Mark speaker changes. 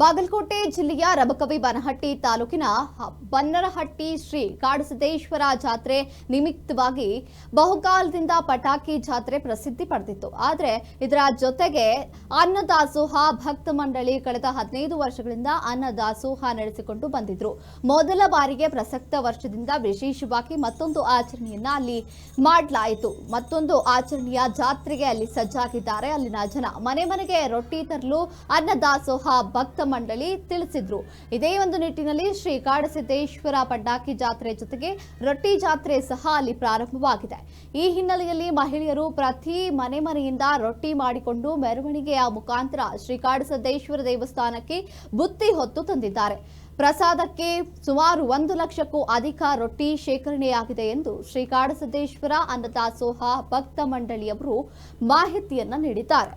Speaker 1: ಬಾಗಲಕೋಟೆ ಜಿಲ್ಲೆಯ ರಬಕವಿ ಬನಹಟ್ಟಿ ತಾಲೂಕಿನ ಬನ್ನರಹಟ್ಟಿ ಶ್ರೀ ಕಾಡಸಿದ್ದೇಶ್ವರ ಜಾತ್ರೆ ನಿಮಿತ್ತವಾಗಿ ಬಹುಕಾಲದಿಂದ ಪಟಾಕಿ ಜಾತ್ರೆ ಪ್ರಸಿದ್ಧಿ ಪಡೆದಿತ್ತು. ಆದರೆ ಇದರ ಜೊತೆಗೆ ಅನ್ನದಾಸೋಹ ಭಕ್ತ ಮಂಡಳಿ ಕಳೆದ ಹದಿನೈದು ವರ್ಷಗಳಿಂದ ಅನ್ನದಾಸೋಹ ನಡೆಸಿಕೊಂಡು ಬಂದಿದ್ರು. ಮೊದಲ ಬಾರಿಗೆ ಪ್ರಸಕ್ತ ವರ್ಷದಿಂದ ವಿಶೇಷವಾಗಿ ಮತ್ತೊಂದು ಆಚರಣೆಯನ್ನ ಅಲ್ಲಿ ಮಾಡಲಾಯಿತು. ಮತ್ತೊಂದು ಆಚರಣೆಯ ಜಾತ್ರೆಗೆ ಅಲ್ಲಿ ಸಜ್ಜಾಗಿದ್ದಾರೆ. ಅಲ್ಲಿನ ಜನ ಮನೆ ಮನೆಗೆ ರೊಟ್ಟಿ ತರಲು ಅನ್ನದಾಸೋಹ ಭಕ್ತ ಮಂಡಳಿ ತಿಳಿಸಿದ್ರು. ಇದೇ ಒಂದು ನಿಟ್ಟಿನಲ್ಲಿ ಶ್ರೀ ಕಾಡಸಿದ್ದೇಶ್ವರ ಪಡ್ಡಾಕಿ ಜಾತ್ರೆ ಜೊತೆಗೆ ರೊಟ್ಟಿ ಜಾತ್ರೆ ಸಹ ಅಲ್ಲಿ ಪ್ರಾರಂಭವಾಗಿದೆ. ಈ ಹಿನ್ನೆಲೆಯಲ್ಲಿ ಮಹಿಳೆಯರು ಪ್ರತಿ ಮನೆ ಮನೆಯಿಂದ ರೊಟ್ಟಿ ಮಾಡಿಕೊಂಡು ಮೆರವಣಿಗೆಯ ಮುಖಾಂತರ ಶ್ರೀಕಾಡಸದೇಶ್ವರ ದೇವಸ್ಥಾನಕ್ಕೆ ಬುತ್ತಿ ಹೊತ್ತು ತಂದಿದ್ದಾರೆ. ಪ್ರಸಾದಕ್ಕೆ ಸುಮಾರು ಒಂದು ಲಕ್ಷಕ್ಕೂ ಅಧಿಕ ರೊಟ್ಟಿ ಶೇಖರಣೆಯಾಗಿದೆ ಎಂದು ಶ್ರೀಕಾಡಸದೇಶ್ವರ ಅನ್ನದಾಸೋಹ ಭಕ್ತ ಮಂಡಳಿಯವರು ಮಾಹಿತಿಯನ್ನ ನೀಡಿದ್ದಾರೆ.